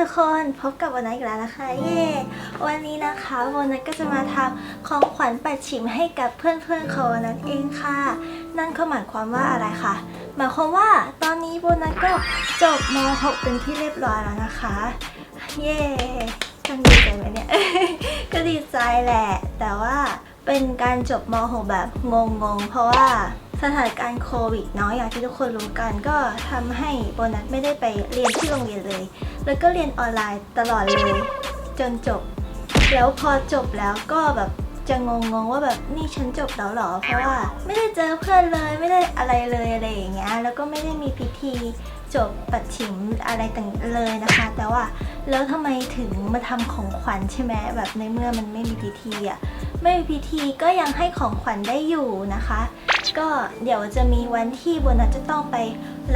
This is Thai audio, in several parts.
ทุกคนพบกับวันนัทอีกแล้วนะคะเย้วันนี้นะคะวันนัทก็จะมาทำของขวัญปัดฉิมให้กับเพื่อนๆของวันนัทเองค่ะ นั่นก็หมายความว่าอะไรคะหมายความว่าตอนนี้โบนัสก็จบม .6 เป็นที่เรียบร้อยแล้วนะคะ เย้จังดีใจไหมเนี่ยก็ดีใจแหละ แต่ว่าเป็นการจบม .6 แบบงงๆเพราะว่า สถานการณ์โควิดเนาะอย่างที่ทุกคนรู้กันก็ทำให้โบนัสไม่ได้ไปเรียนที่โรงเรียนเลย แล้วก็เรียนออนไลน์ตลอดเลยจนจบ แล้วพอจบแล้วก็แบบจะงงๆว่าแบบนี่ฉันจบแล้วหรอ เพราะว่าไม่ได้เจอเพื่อนเลยไม่ได้อะไรเลยอะไรอย่างเงี้ยแล้วก็ไม่ได้มีพิธีจบปัดฉิมอะไรต่างเลยนะคะ แต่ว่าแล้วทำไมถึงมาทำของขวัญใช่ไหมแบบในเมื่อมันไม่มีพิธีอะไม่มีพิธีก็ยังให้ของขวัญได้อยู่นะคะ ก็เดี๋ยวจะมีวันที่โบนัสจะต้องไป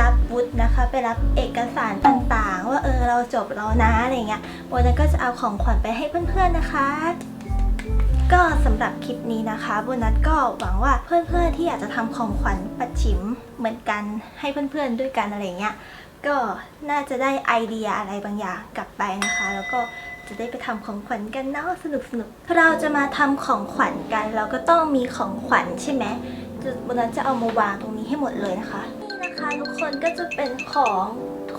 รับวุฒินะคะ ไปรับเอกสารต่างๆ ว่าเออเราจบแล้วนะอะไรเงี้ยโบนัสก็จะเอาของขวัญไปให้เพื่อนๆนะคะ ก็สำหรับคลิปนี้นะคะโบนัสก็หวังว่าเพื่อนๆที่อยากจะทำของขวัญปัดฉิมเหมือนกันให้เพื่อนๆด้วยกันอะไรเงี้ยก็น่าจะได้ไอเดียอะไรบางอย่างกลับไปนะคะ แล้วก็จะได้ไปทำของขวัญกันเนาะสนุกสนุกๆเราจะมาทำของขวัญกัน เราก็ต้องมีของขวัญใช่ไหม โบนัสจะเอามาวางตรงนี้ให้หมดเลยนะคะ นี่นะคะทุกคนก็จะเป็นของ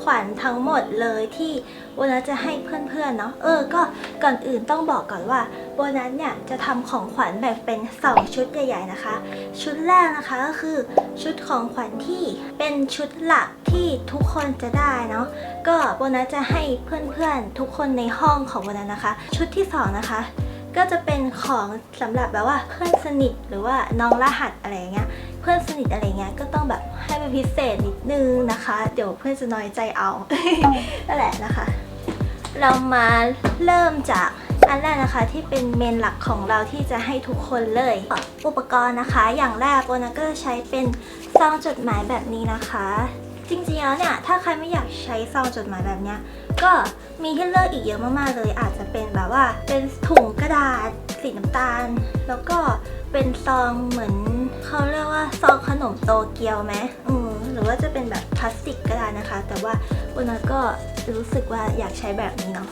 ขวัญทั้งหมดเลยที่โบนัสจะให้เพื่อนๆเนาะเออก็ก่อนอื่นต้องบอกก่อนว่าโบนัสเนี่ยจะทำของขวัญแบ่งเป็น2ชุดใหญ่ ๆนะคะ ชุดแรกนะคะก็คือชุดของขวัญที่เป็นชุดหลักที่ทุกคนจะได้เนาะก็โบนัสจะให้เพื่อนๆทุกคนในห้องของโบนัสนะคะ ชุดที่สองนะคะ ก็จะเป็นของสำหรับแบบว่าเพื่อนสนิทหรือว่าน้องรหัสอะไรเงี้ยเพื่อนสนิทอะไรเงี้ยก็ต้องแบบให้เป็นพิเศษนิดนึงนะคะ เดี๋ยวเพื่อนจะน้อยใจเอานั่นแหละนะคะ เรามาเริ่มจากอันแรกนะคะที่เป็นเมนหลักของเราที่จะให้ทุกคนเลย อุปกรณ์นะคะ อย่างแรกโบนัก็จะใช้เป็นซองจดหมายแบบนี้นะคะ จริงๆแล้วเนี่ย ถ้าใครไม่อยากใช้ซองจดหมายแบบเนี้ย ก็มีให้เลือกอีกเยอะมากๆเลย อาจจะเป็นแบบว่า เป็นถุงกระดาษสีน้ำตาล แล้วก็เป็นซองเหมือนเขาเรียกว่าซองขนมโตเกียวไหมอืมหรือว่าจะเป็นแบบพลาสติกก็ได้นะคะ แต่ว่าโบนัสก็รู้สึกว่าอยากใช้แบบนี้เนาะ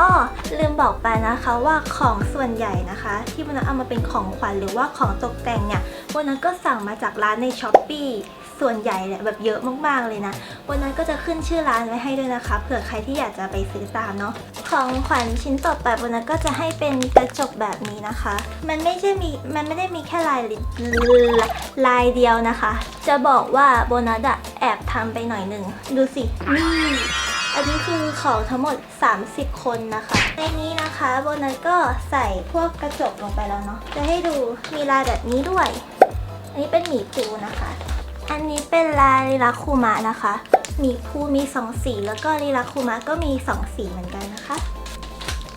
อ้อลืมบอกไปนะคะว่าของส่วนใหญ่นะคะ ที่วันนั้นเอามาเป็นของขวัญหรือว่าของตกแต่งเนี่ยวันนั้นก็สั่งมาจากร้านในช้อปปี ส่วนใหญ่เนี่ยแบบเยอะมากๆเลยนะวันนั้นก็จะขึ้นชื่อร้านไว้ให้ด้วยนะคะเผื่อใครที่อยากจะไปซื้อตามเนาะของขวัญชิ้นต่อไปวันนั้นก็จะให้เป็นกระจกแบบนี้นะคะ มันไม่ใช่มีมันไม่ได้มีแค่ลายลายเดียวนะคะ จะบอกว่าโบนัสอะแอบทำไปหน่อยหนึ่งดูสินี่อันนี้คือของทั้งหมด 30 คนนะคะ ในนี้นะคะโบนัสก็ใส่พวกกระจกลงไปแล้วเนาะ จะให้ดูมีลายแบบนี้ด้วย อันนี้เป็นหมีภูนะคะ อันนี้เป็นลายลีลาคูมะนะคะ มีภูมีสองสี แล้วก็ลีลาคูมะก็มีสองสีเหมือนกันนะคะ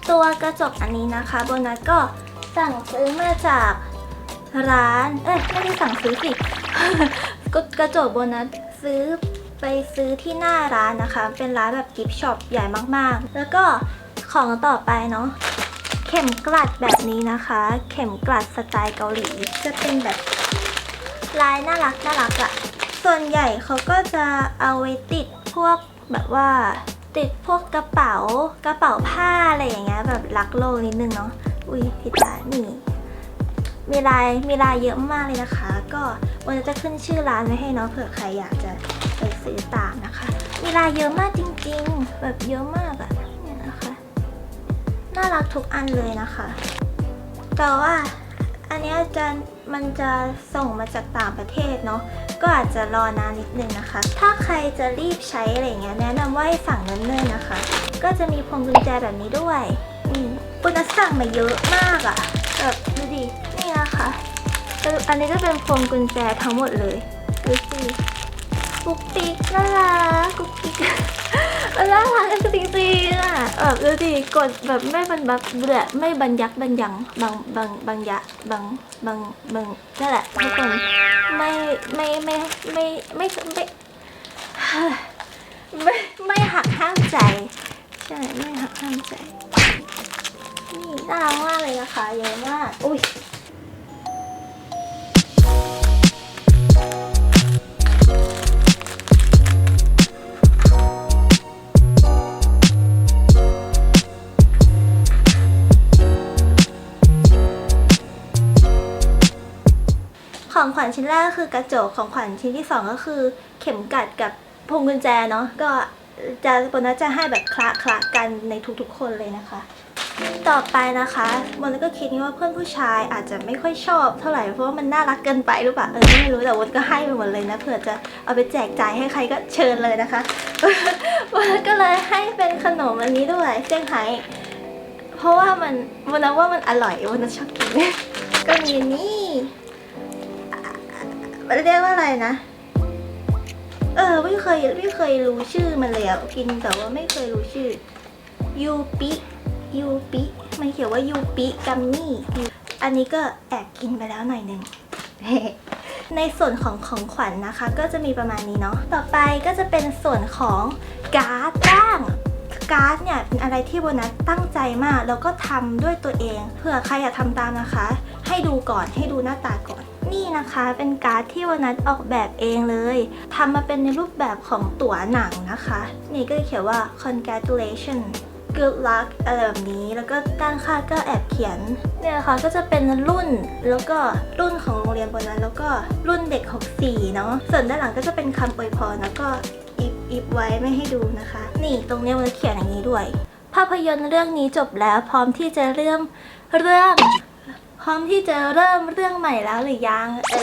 ตัวกระจกอันนี้นะคะโบนัสก็สั่งซื้อมาจากร้าน เอ้ยไม่ได้สั่งซื้อสิก็กระจกโบนัสซื้อไปซื้อที่หน้าร้านนะคะ เป็นร้านแบบกิฟต์ช็อปใหญ่มากๆ แล้วก็ของต่อไปเนาะเข็มกลัดแบบนี้นะคะ เข็มกลัดสไตล์เกาหลี จะเป็นแบบ ลายน่ารักน่ารักอะส่วนใหญ่เขาก็จะเอาไว้ติดพวกแบบว่า ติดพวกกระเป๋ากระเป๋าผ้าอะไรอย่างเงี้ยแบบรักโลกนิดนึงเนาะอุ้ยผิดละนี่มีลายมีลายเยอะมากเลยนะคะ ก็วันจะขึ้นชื่อร้านไว้ให้เนาะเผื่อใครอยากจะไปซื้อตามนะคะ มีลายเยอะมากจริงๆ แบบเยอะมากอะเนี่ยนะคะน่ารักทุกอันเลยนะคะ แต่ว่าอันนี้จะ มันจะส่งมาจากต่างประเทศเนาะก็อาจจะรอนานนิดนึงนะคะ ถ้าใครจะรีบใช้อะไรเงี้ยแนะนำว่าให้สั่งเนิ่นๆนะคะ ก็จะมีพวงกุญแจแบบนี้ด้วยอืมปุณสั่งมาเยอะมากอะแบบดูดินี่นะคะอันนี้ก็เป็นพวงกุญแจทั้งหมดเลยดูสิกุ๊กปิ๊กน่ารักกุ๊กปิ๊ก มันน่ารักจริงๆอะแบบดูดิกดแบบไม่บันบักแบบไม่บันยักบันยังบางบางบางยะบางบางบางนั่นแหละทุกคนไม่ไม่ไม่ไม่ไม่ไม่ไม่ไม่หักห้ามใจ ใช่ไม่หักห้ามใจ นี่น่ารักมากเลยนะคะเยอะมากอุ้ย ของขวัญชิ้นแรกก็คือกระจกของขวัญชิ้นที่สองก็คือ เข็มกัดกับพวงกุญแจเนาะก็จะโบนัสจะให้แบบคละคละกันในทุกๆ คนเลยนะคะ ต่อไปนะคะโบนัสก็คิดว่าเพื่อนผู้ชายอาจจะไม่ค่อยชอบเท่าไหร่เพราะว่ามันน่ารักเกินไปหรือเปล่าเออไม่รู้แต่วันก็ให้ไปหมดเลยนะเผื่อจะเอาไปแจกจ่ายให้ใครก็เชิญเลยนะคะวันก็เลยให้เป็นขนมอันนี้ด้วยเซี่ยงไฮ้เพราะว่ามันวันนั้นว่ามันอร่อยวันนั้นชอบกินก็มีนี่ มันเรียกว่าอะไรนะ เออไม่เคยไม่เคยรู้ชื่อมันเลยอะกินแต่ว่าไม่เคยรู้ชื่อ ยูปิยูปิมันเขียนว่ายูปิกัมมี่อันนี้ก็แอบกินไปแล้วหน่อยหนึ่งในส่วนของของขวัญนนะคะ ก็จะมีประมาณนี้เนาะต่อไปก็จะเป็นส่วนของการ์ดบ้างการ์ดเนี่ยเป็นอะไรที่โบนัสตั้งใจมาก แล้วก็ทำด้วยตัวเองเผื่อใครอยากทำตามนะคะ ให้ดูก่อนให้ดูหน้าตาก่อน นี่นะคะเป็นการ์ดที่โบนัสออกแบบเองเลยทำมาเป็นในรูปแบบของตั๋วหนังนะคะ นี่ก็เขียนว่า congratulation good luck อะไรแบบนี้แล้วก็ด้านข้างก็แอบเขียนเนี่ยนะคะก็จะเป็นรุ่นแล้วก็รุ่นของโรงเรียนบนัสแล้วก็รุ่นเด็ก 64 เนาะส่วนด้านหลังก็จะเป็นคำอวยพรแล้วก็อิบอิบไว้ไม่ให้ดูนะคะ นี่ตรงนี้ยมันเขียนอย่างนี้ด้วย ภาพยนตร์เรื่องนี้จบแล้วพร้อมที่จะเริ่มเรื่อง พร้อมที่จะเริ่มเรื่องใหม่แล้วหรือยัง เอ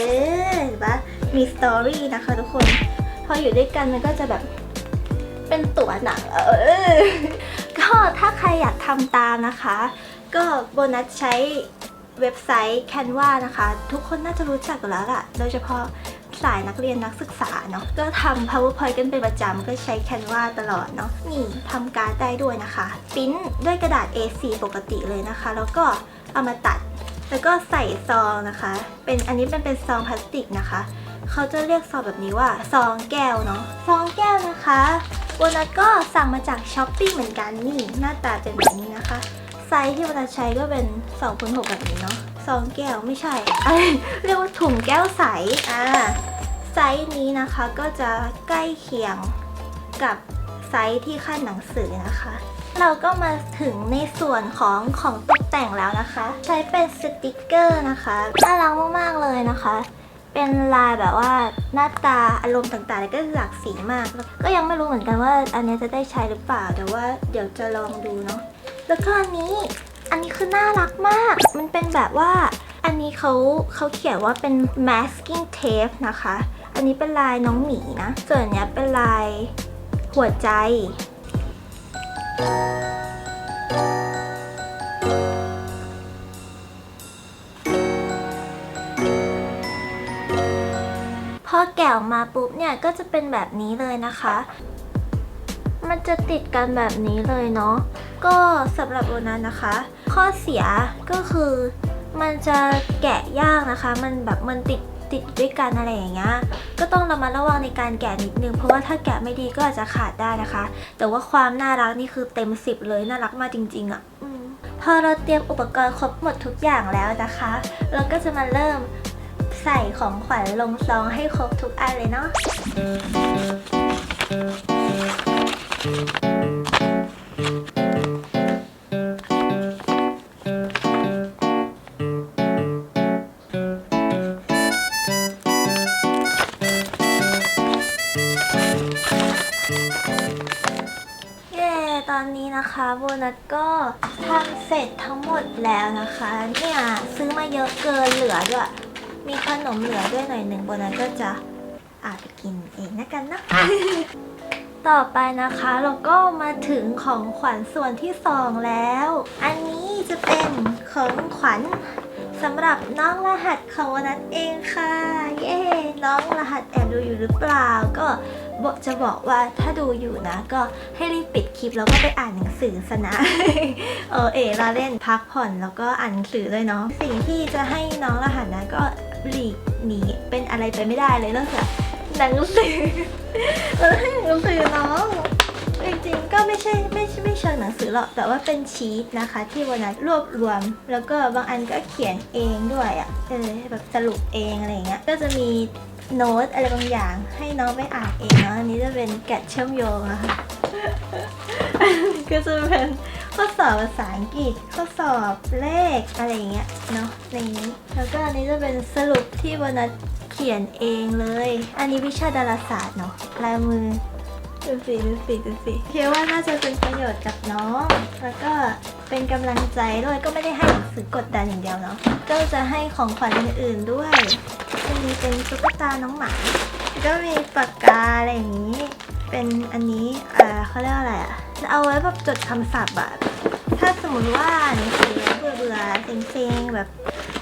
อเห็นปะมีสตอรี่นะคะทุกคน พออยู่ด้วยกันมันก็จะแบบเป็นตัวหนัง เออ ก็ถ้าใครอยากทำตามนะคะ ก็โบนัสใช้เว็บไซต์ Canva นะคะ ทุกคนน่าจะรู้จักอยู่แล้วล่ะ โดยเฉพาะสายนักเรียนนักศึกษาเนาะก็ทำ powerpoint กันเป็นประจำก็ใช้ Canva ตลอดเนาะนี่ทำการ์ดได้ด้วยนะคะ ปิ้นด้วยกระดาษ A4 ปกติเลยนะคะ แล้วก็เอามาตัด แล้วก็ใส่ซองนะคะ เป็นอันนี้เป็นเป็นซองพลาสติกนะคะ เขาจะเรียกซองแบบนี้ว่าซองแก้วเนาะ ซองแก้วนะคะวันนั้นก็สั่งมาจากช้อปปี้เหมือนกันนี่ หน้าตาเป็นแบบนี้นะคะ ไซส์ที่วันนั้นใช้ก็เป็น2คูณ6แบบนี้เนาะ ซองแก้วไม่ใช่เอ้ยเรียกว่าถุงแก้วใส อ่า ไซส์นี้นะคะก็จะใกล้เคียงกับไซส์ที่ขั้นหนังสือนะคะ เราก็มาถึงในส่วนของของตกแต่งแล้วนะคะ ใช้เป็นสติกเกอร์นะคะน่ารักมากๆเลยนะคะ เป็นลายแบบว่าหน้าตาอารมณ์ต่างๆแล้วก็หลากสีมาก ก็ยังไม่รู้เหมือนกันว่า อันนี้จะได้ใช้หรือเปล่า แต่ว่าเดี๋ยวจะลองดูเนาะแล้วก็อันนี้อันนี้คือน่ารักมาก มันเป็นแบบว่า อันนี้เขาเขาเขียนว่าเป็น masking tape นะคะ อันนี้เป็นลายน้องหมีนะส่วนนเนี้ยเป็นลายหัวใจ พอแกะออกมาปุ๊บเนี่ยก็จะเป็นแบบนี้เลยนะคะ มันจะติดกันแบบนี้เลยเนาะ ก็สำหรับโบนัสนะคะ ข้อเสียก็คือมันจะแกะยากนะคะ มันแบบมันติด ติดด้วยกันอะไรอย่างเงี้ยก็ต้องระมัดระวังในการแกะนิดนึง เพราะว่าถ้าแกะไม่ดีก็อาจจะขาดได้นะคะ แต่ว่าความน่ารักนี่คือเต็มสิบเลยน่ารักมากจริง ๆอะ่ะพอเราเตรียมอุปกรณ์ครบหมดทุกอย่างแล้วนะคะ เราก็จะมาเริ่มใส่ของขวัญลงซองให้ครบทุกอันเลยเนาะเตอนนี้นะคะโบนัสก็ทำเสร็จทั้งหมดแล้วนะคะ เนี่ยซื้อมาเยอะเกินเหลือด้วย มีขนมเหลือด้วยหน่อยหนึ่งโบนัสก็จะอาไปกินเองนะกันนะ ต่อไปนะคะเราก็มาถึงของขวัญส่วนที่สองแล้ว อันนี้จะเป็นของขวัญ สำหรับน้องรหัสของวันนั้นเองค่ะ เย้น้องรหัสแอบดูอยู่หรือเปล่า ก็บจะบอกว่าถ้าดูอยู่นะ ก็ให้รีบปิดคลิปแล้วก็ไปอ่านหนังสือซะนะเออเอเราเล่นพักผ่อนแล้วก็อ่านหนังสือเลยเนาะสิ่งที่จะให้น้องรหัสนะก็หลีกหนีเป็นอะไรไปไม่ได้เลยนอกจากหนังสือเราให้หนังสือน้อง ริงๆ ก็ไม่ใช่ไม่ใช่ไม่เชิงหนังสือหรอก แต่ว่าเป็นชีตนะคะ ที่วันนั้นรวบรวม แล้วก็บางอันก็เขียนเองด้วยอะ่ะเออแบบสรุปเองอะไรเงี้ยก็จะมีโน้ตอะไรบางอย่างให้น้องไปอ่านเองเนาะอันนี้จะเป็นแกะเชื่อมโยงอะค่ะก็จะเป็นข้อสอบภาษาอังกฤษข้อสอบเลขอะไรอย่างเงี้ยเนาะในนี้แล้วก็อันนี้จะเป็นสรุปที่โบนัสเขียนเองเลย อันนี้วิชาดาราศาสตร์เนาะลายมือ ดูสิดูสิดูสิคิดว่าน่าจะเป็นประโยชน์กับน้อง แล้วก็เป็นกำลังใจด้วยก็ไม่ได้ให้หนังสือกดดันอย่างเดียวเนาะก็จะให้ของขวัญอื่นๆด้วยอันนี้เป็นตุ๊กตาน้องหมาแล้วก็มีปากกาอะไรอย่างนี้ เป็นอันนี้เออเขาเรียกว่าอะไรอะเอาไว้แบบจดคำศัพท์อะถ้าสมมติว่าหนังสือเบื่อเบื่อเซ็งๆแบบ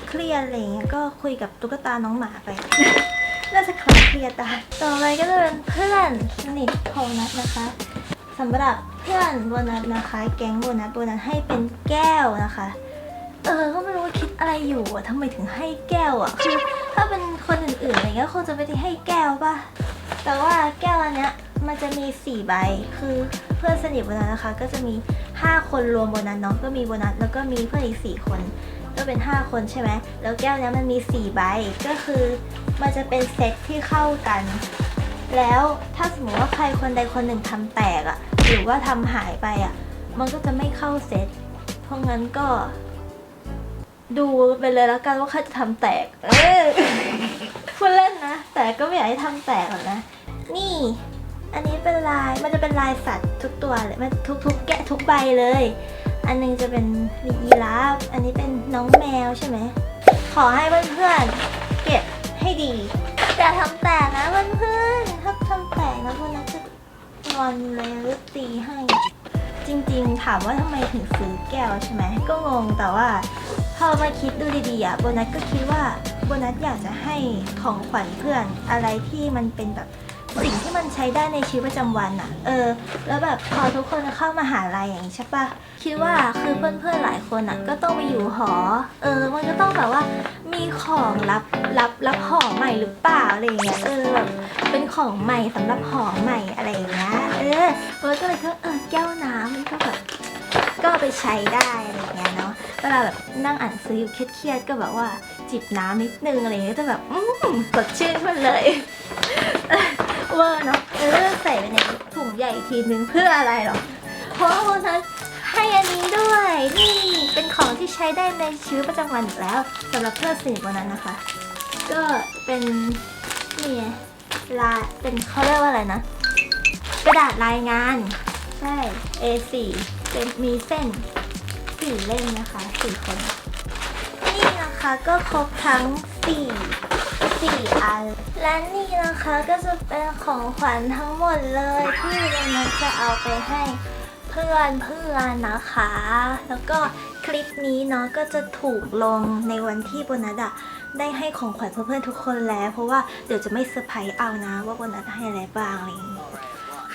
เครียดอะไรอย่างเงี้ยก็คุยกับตุ๊กตาน้องหมาไป น่าจะคลายเครียดได้ต่อไปก็จะเป็นเพื่อนสนิทของนัทนะคะสำหรับเพื่อนโบนัสนะคะ แก๊งโบนัสโบนัสให้เป็นแก้วนะคะ เออก็ไม่รู้ว่าคิดอะไรอยู่อะทำไมถึงให้แก้วอะคือถ้าเป็นคนอื่นๆอะไรเงี้ยคงจะไม่ได้ให้แก้วป่ะแต่ว่าแก้วอันเนี้ยมันจะมี 4 ใบ คือเพื่อนสนิทโบนัสนะคะ ก็จะมี 5 คนรวมโบนัสเนาะก็มีโบนัสแล้วก็มีเพื่อนอีก 4 คน ก็เป็น 5 คนใช่ไหม แล้วแก้วนี้มันมี 4 ใบ ก็คือมันจะเป็นเซตที่เข้ากัน แล้วถ้าสมมติว่าใครคนใดคนหนึ่งทำแตกอะหรือว่าทำหายไปอะมันก็จะไม่เข้าเซต เพราะงั้นก็ ดูไปเลยแล้วกันว่าใครจะทำแตก เออพูดเล่นนะ แต่ก็ไม่อยากให้ทำแตกหรอกนะ นี่อันนี้เป็นลาย มันจะเป็นลายสัตว์ทุกตัวเลย มันทุกทุกแกะทุกใบเลย อันหนึงจะเป็นยีราฟอันนี้เป็นน้องแมวใช่ไหม ขอให้เพื่อนๆเก็บให้ดีอย่าทำแตกนะเพื่อนๆถ้าทำแตกนะพวกนั้นจะงอนเลยหรือตีให้ จริงๆ ถามว่าทำไมถึงซื้อแก้วใช่ไหมก็งงแต่ว่าพอมาคิดดูดีๆอะโบนัสก็คิดว่าโบนัสอยากจะให้ของขวัญเพื่อนอะไรที่มันเป็นแบบ สิ่งที่มันใช้ได้ในชีวิตประจำวันอะเออ แล้วแบบพอทุกคนเข้ามาหาลัยอย่างนี้ใช่ปะคิดว่าคือเพื่อนๆหลายคนอะก็ต้องไปอยู่หอ เออ มันก็ต้องแบบว่ามีของรับรับรับหอใหม่หรือเปล่าอะไรอย่างเงี้ย เออแบบเป็นของใหม่สำหรับหอใหม่อะไรอย่างเงี้ย เออโบนัสก็เลยคิดว่าเออแก้วน้ำมันก็แบบก็ไปใช้ได้อะไรอย่างเงี้ยเนาะ เวลาแบบนั่งอ่านซื้ออยู่เครียดๆก็แบบว่า จิบน้ำนิดนึงอะไรเงี้ยจะแบบอืมสดชื่นขึ้นเลยเวอร์เนาะแล้วก็ใส่ไปในถุงใหญ่อีกทีนึงเพื่ออะไรหรอ เพราะว่าโบนัสให้อันนี้ด้วยนี่เป็นของที่ใช้ได้ในชีวิตประจำวันอีกแล้วสำหรับเพื่อนสนิทโบนัสนะคะ ก็เป็นนี่ไงลายเป็นเขาเรียกว่าอะไรนะ กระดาษรายงาน ใช่ A4 เป็นมีเส้นสี่เล่มนะคะสี่คน นะคะก็ครบทั้งสี่สี่อัน และนี่นะคะก็จะเป็นของขวัญทั้งหมดเลยที่วันนี้จะเอาไปให้เพื่อนเพื่อนนะคะ แล้วก็คลิปนี้เนาะก็จะถูกลงในวันที่โบนัสอะได้ให้ของขวัญเพื่อนๆทุกคนแล้ว เพราะว่าเดี๋ยวจะไม่เซอร์ไพรส์เอานะว่าโบนัสให้อะไรบ้างอะไรอย่างนี้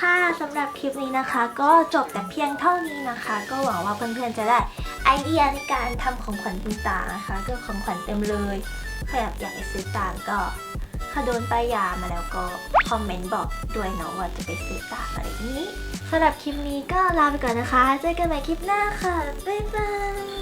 ค่ะสำหรับคลิปนี้นะคะ ก็จบแต่เพียงเท่านี้นะคะ ก็หวังว่าเพื่อนๆจะได้ไอเดียในการทำของขวัญต่างๆนะคะ ก็ของขวัญเต็มเลยใครอยากไปซื้อตามก็ถ้าโดนป้ายยามาแล้วก็คอมเมนต์บอกด้วยเนาะว่าจะไปซื้อตามอะไรนี้สำหรับคลิปนี้ก็ลาไปก่อนนะคะ เจอกันใหม่คลิปหน้าค่ะ บ๊ายบาย